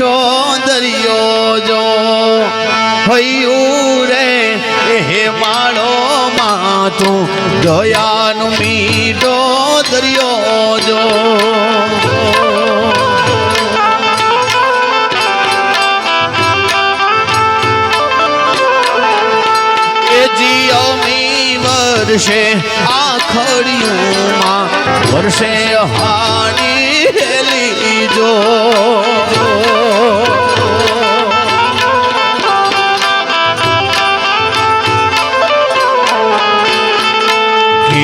મીઠો દરિયો જો રે હે માળો માથું. દયાનું મીઠો દરિયો જો. વર્ષે વર્ષે આખડિયુંમાં વર્ષે હાની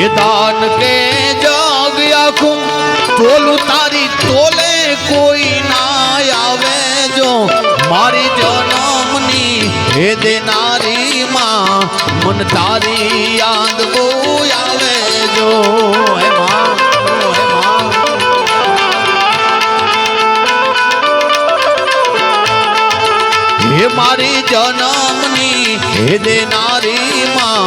એ દાન કે જગ આખું? તોલું તારી તોલે કોઈ ના આવે જો? મારી જન્મની હે દેનારી માં મન તારી યાદ બહુ આવે જો? હે માં, હે મારી જન્મની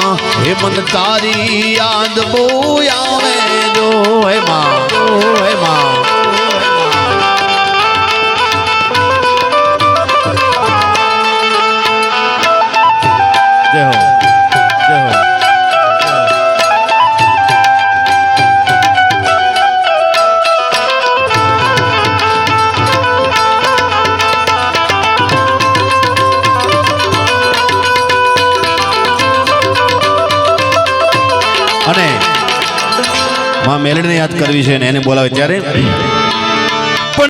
માં હે મન તારી યાદ બહુ આવે જો હે માં હે માં. જય હો. અને માં મેલડીને યાદ કરવી છે ને એને બોલાવે. ત્યારે